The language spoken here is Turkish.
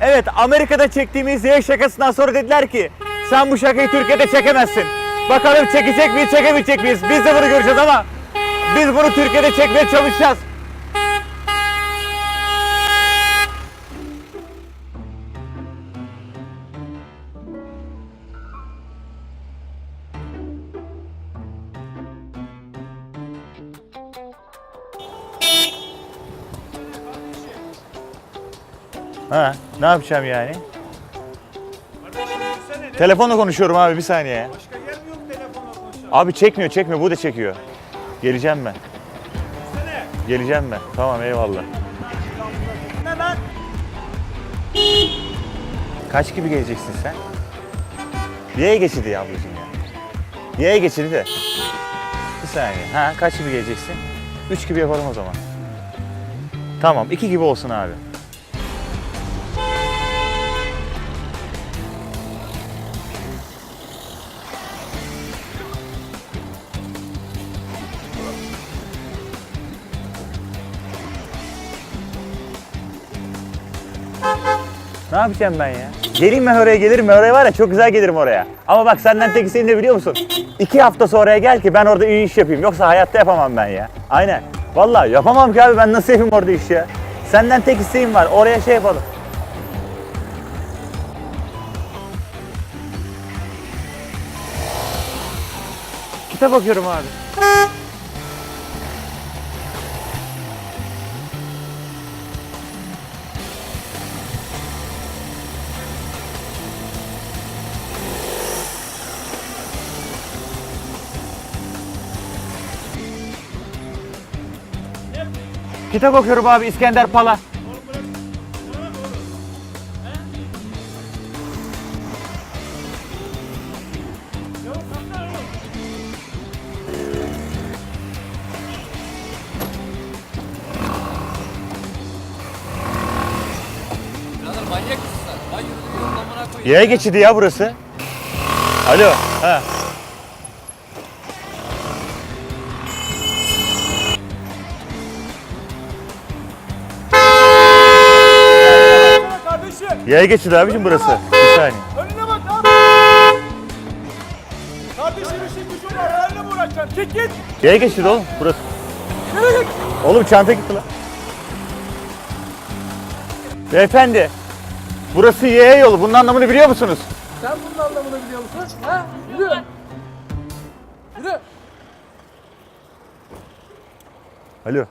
Evet Amerika'da çektiğimiz Y şakasından sonra dediler ki sen bu şakayı Türkiye'de çekemezsin. Bakalım çekecek miyiz çekemeyecek miyiz? Biz de bunu göreceğiz ama biz bunu Türkiye'de çekmeye çalışacağız. Ha, ne yapacağım yani? Telefonla konuşuyorum abi bir saniye. Başka yer mi yok telefonla konuşalım? Abi çekmiyor çekmiyor bu da çekiyor. Geleceğim ben. Geleceğim ben. Tamam eyvallah. Ne lan? Kaç gibi geleceksin sen? Y'ye geçidi ya ablacığım ya. Y'ye geçidi de. Bir saniye. Ha kaç gibi geleceksin? 3 gibi yapalım o zaman. Tamam 2 gibi olsun abi. Ne yapacağım ben ya? Geleyim ben oraya gelirim ben oraya var ya çok güzel gelirim oraya. Ama bak senden tek isteğim ne biliyor musun? İki hafta sonraya gel ki ben orada iyi iş yapayım. Yoksa hayatta yapamam ben ya. Aynen. Vallahi yapamam ki abi ben nasıl yapayım orada iş ya? Senden tek isteğim var oraya şey yapalım. Kitap bakıyorum abi. Kitap okuyorum abi İskender Pala. Yaya geçidi ya burası. Alo. Ha. Yaya geçidi abicim burası. Bir saniye. Önüne bak abi. Kardeşim işin gücün var. Benimle mi uğraşacaksın? Çek git. Yaya geçidi oğlum burası. Nereye git? Oğlum çanta gitti lan. Beyefendi. Burası yaya yolu. Bunun anlamını biliyor musunuz? Sen bunun anlamını biliyor musun? Ha? Yürü. Yürü. Alo.